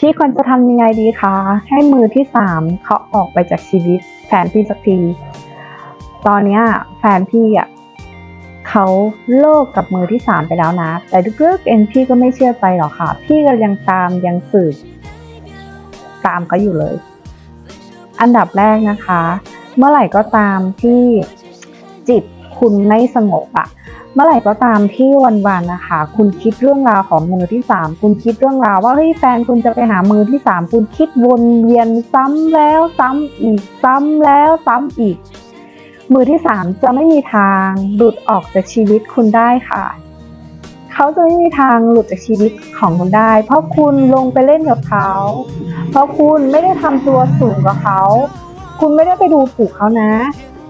พี่ควรจะทำยังไงดีคะ ให้มือที่สามเขาออกไปจากชีวิต แฟนพี่สักที ตอนนี้แฟนพี่อะเขาเลิกกับมือที่สามไปแล้วนะ แต่ลึกๆเองพี่ก็ไม่เชื่อใจหรอกค่ะ พี่ก็ยังตามยังสืบตามเขาอยู่เลย อันดับแรกนะคะ เมื่อไหร่ก็ตามที่จิต คุณไม่สงบอะเมื่อไหร่ก็ตามที่วันๆนะคะ คุณคิดเรื่องราวของมือที่สามคุณคิดเรื่องราวว่าเฮ้ยแฟนคุณจะไปหามือที่สามคุณคิดวนเวียนซ้ำแล้วซ้ำอีกซ้ำแล้วซ้ำอีก มือที่สามจะไม่มีทางหลุดออกจากชีวิตคุณได้ค่ะเขาจะไม่มีทางหลุดจากชีวิตของคุณได้ เพราะคุณลงไปเล่นกับเขา เพราะคุณไม่ได้ทำตัวสูงกว่าเขา คุณไม่ได้ไปดูถูกเขานะ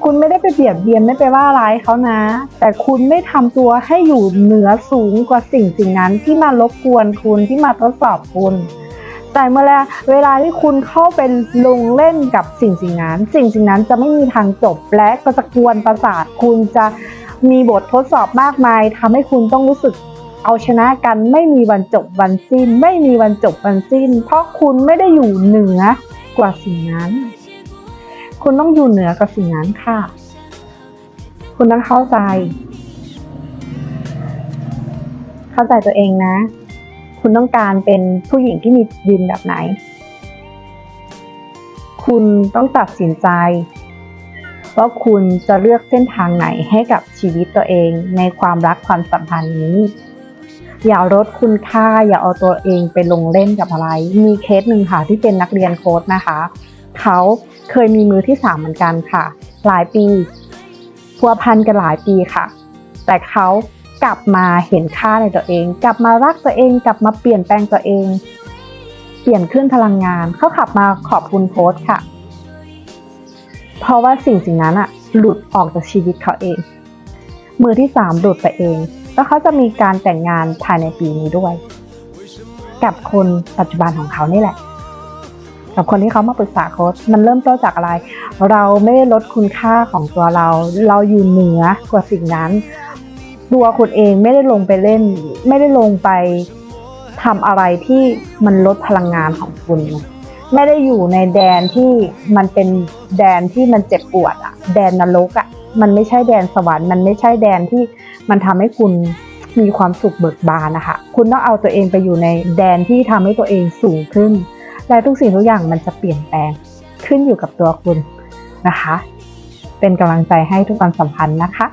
คุณไม่ได้ไปเบียดเบียนไม่ไปว่าร้ายเขานะ แต่คุณไม่ทำตัวให้อยู่เหนือสูงกว่าสิ่งสิ่งนั้นที่มารบกวนคุณที่มาทดสอบคุณแต่เมื่อเวลาเวลาที่คุณเข้าไปลงเล่นกับสิ่งสิ่งนั้น สิ่งสิ่งนั้นจะไม่มีทางจบและก็จะกวนประสาทคุณจะมีบททดสอบมากมายทำให้คุณต้องรู้สึกเอาชนะกันไม่มีวันจบวันสิ้น ไม่มีวันจบวันสิ้น เพราะคุณไม่ได้อยู่เหนือกว่าสิ่งนั้น คุณต้องอยู่เหนือกว่าสิ่งนั้นค่ะ คุณต้องเข้าใจ เข้าใจตัวเองนะ คุณต้องการเป็นผู้หญิงที่มียืนแบบไหน คุณต้องตัดสินใจว่าคุณจะเลือกเส้นทางไหนให้กับชีวิตตัวเองในความรักความสัมพันธ์นี้ อย่าลดคุณค่าอย่าเอาตัวเองไปลงเล่นกับอะไร มีเคสหนึ่งค่ะที่เป็นนักเรียนโค้ดนะคะ เขาเคยมีมือที่สามเหมือนกันค่ะ หลายปีพัวพันกันหลายปีค่ะ แต่เขากลับมาเห็นค่าในตัวเอง กลับมารักตัวเอง กลับมาเปลี่ยนแปลงตัวเอง เปลี่ยนขึ้นพลังงาน เขาขับมาขอบคุณโค้ชค่ะ เพราะว่าสิ่งสิ่งนั้นอะหลุดออกจากชีวิตเขาเอง มือที่สามหลุดไปเอง แล้วเขาจะมีการแต่งงานภายในปีนี้ด้วย กับคนปัจจุบันของเขานี่แหละ กับคนที่เขามาปรึกษาโค้ชมันเริ่มต้นจากอะไร เราไม่ได้ลดคุณค่าของตัวเรา เราอยู่เหนือกว่าสิ่งนั้น ตัวคุณเองไม่ได้ลงไปเล่น ไม่ได้ลงไปทำอะไรที่มันลดพลังงานของคุณ ไม่ได้อยู่ในแดนที่มันเป็นแดนที่มันเจ็บปวดอะแดนนรกอะมันไม่ใช่แดนสวรรค์มันไม่ใช่แดนที่มันทำให้คุณมีความสุขเบิกบานนะคะ คุณต้องเอาตัวเองไปอยู่ในแดนที่ทำให้ตัวเองสูงขึ้น และทุกสิ่งทุกอย่างมันจะเปลี่ยนแปลงขึ้นอยู่กับตัวคุณนะคะ เป็นกำลังใจให้ทุกความสัมพันธ์นะคะ